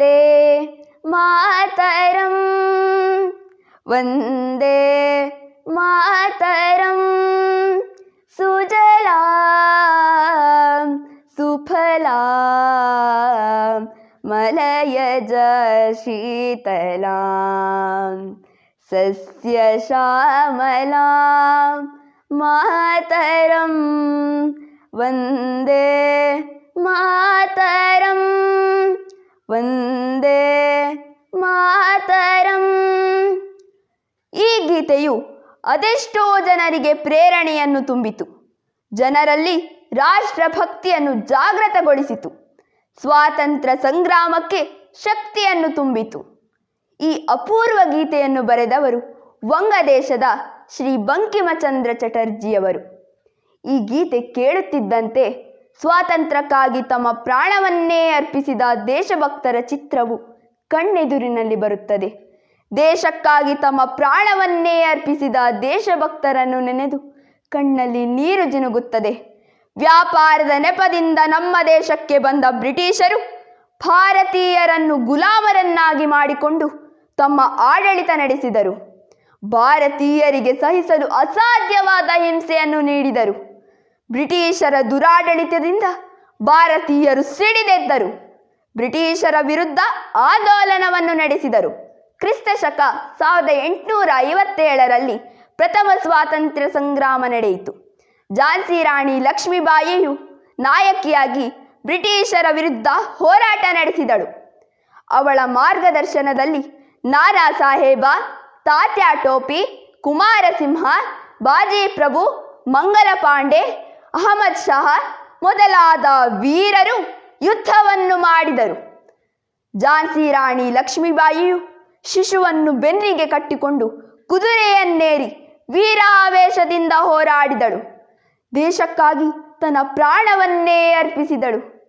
വന്ദേ മാതരം വന്ദേ മാതരം സുജലാ സുഫലാ മലയജ ശീതലാം സസ്യശ്യാമലാം മാതരം വന്ദേ ಗೀತೆಯು ಅದೆಷ್ಟೋ ಜನರಿಗೆ ಪ್ರೇರಣೆಯನ್ನು ತುಂಬಿತು. ಜನರಲ್ಲಿ ರಾಷ್ಟ್ರಭಕ್ತಿಯನ್ನು ಜಾಗೃತಗೊಳಿಸಿತು. ಸ್ವಾತಂತ್ರ್ಯ ಸಂಗ್ರಾಮಕ್ಕೆ ಶಕ್ತಿಯನ್ನು ತುಂಬಿತು. ಈ ಅಪೂರ್ವ ಗೀತೆಯನ್ನು ಬರೆದವರು ವಂಗದೇಶದ ಶ್ರೀ ಬಂಕಿಮಚಂದ್ರ ಚಟರ್ಜಿಯವರು. ಈ ಗೀತೆ ಕೇಳುತ್ತಿದ್ದಂತೆ ಸ್ವಾತಂತ್ರ್ಯಕ್ಕಾಗಿ ತಮ್ಮ ಪ್ರಾಣವನ್ನೇ ಅರ್ಪಿಸಿದ ದೇಶಭಕ್ತರ ಚಿತ್ರವು ಕಣ್ಣೆದುರಿನಲ್ಲಿ ಬರುತ್ತದೆ. ದೇಶಕ್ಕಾಗಿ ತಮ್ಮ ಪ್ರಾಣವನ್ನೇ ಅರ್ಪಿಸಿದ ದೇಶಭಕ್ತರನ್ನು ನೆನೆದು ಕಣ್ಣಲ್ಲಿ ನೀರು ಜಿನುಗುತ್ತದೆ. ವ್ಯಾಪಾರದ ನೆಪದಿಂದ ನಮ್ಮ ದೇಶಕ್ಕೆ ಬಂದ ಬ್ರಿಟಿಷರು ಭಾರತೀಯರನ್ನು ಗುಲಾಮರನ್ನಾಗಿ ಮಾಡಿಕೊಂಡು ತಮ್ಮ ಆಡಳಿತ ನಡೆಸಿದರು. ಭಾರತೀಯರಿಗೆ ಸಹಿಸಲು ಅಸಾಧ್ಯವಾದ ಹಿಂಸೆಯನ್ನು ನೀಡಿದರು. ಬ್ರಿಟಿಷರ ದುರಾಡಳಿತದಿಂದ ಭಾರತೀಯರು ಸಿಡಿದೆದ್ದರು. ಬ್ರಿಟಿಷರ ವಿರುದ್ಧ ಆಂದೋಲನವನ್ನು ನಡೆಸಿದರು. ಕ್ರಿಸ್ತ ಶಕ ಸಾವಿರದ ಎಂಟುನೂರ ಐವತ್ತೇಳರಲ್ಲಿ ಪ್ರಥಮ ಸ್ವಾತಂತ್ರ್ಯ ಸಂಗ್ರಾಮ ನಡೆಯಿತು. ಝಾನ್ಸಿ ರಾಣಿ ಲಕ್ಷ್ಮೀಬಾಯಿಯು ನಾಯಕಿಯಾಗಿ ಬ್ರಿಟಿಷರ ವಿರುದ್ಧ ಹೋರಾಟ ನಡೆಸಿದಳು. ಅವಳ ಮಾರ್ಗದರ್ಶನದಲ್ಲಿ ನಾರಾ ಸಾಹೇಬ, ತಾತ್ಯಾ ಟೋಪಿ, ಕುಮಾರಸಿಂಹ, ಬಾಜಿ ಪ್ರಭು, ಮಂಗಲ ಪಾಂಡೆ, ಅಹಮದ್ ಶಹ ಮೊದಲಾದ ವೀರರು ಯುದ್ಧವನ್ನು ಮಾಡಿದರು. ಝಾನ್ಸಿ ರಾಣಿ ಲಕ್ಷ್ಮೀಬಾಯಿಯು ಶಿಶುವನ್ನು ಬೆನ್ನಿಗೆ ಕಟ್ಟಿಕೊಂಡು ಕುದುರೆಯನ್ನೇರಿ ವೀರಾವೇಶದಿಂದ ಹೋರಾಡಿದಳು. ದೇಶಕ್ಕಾಗಿ ತನ್ನ ಪ್ರಾಣವನ್ನೇ ಅರ್ಪಿಸಿದಳು.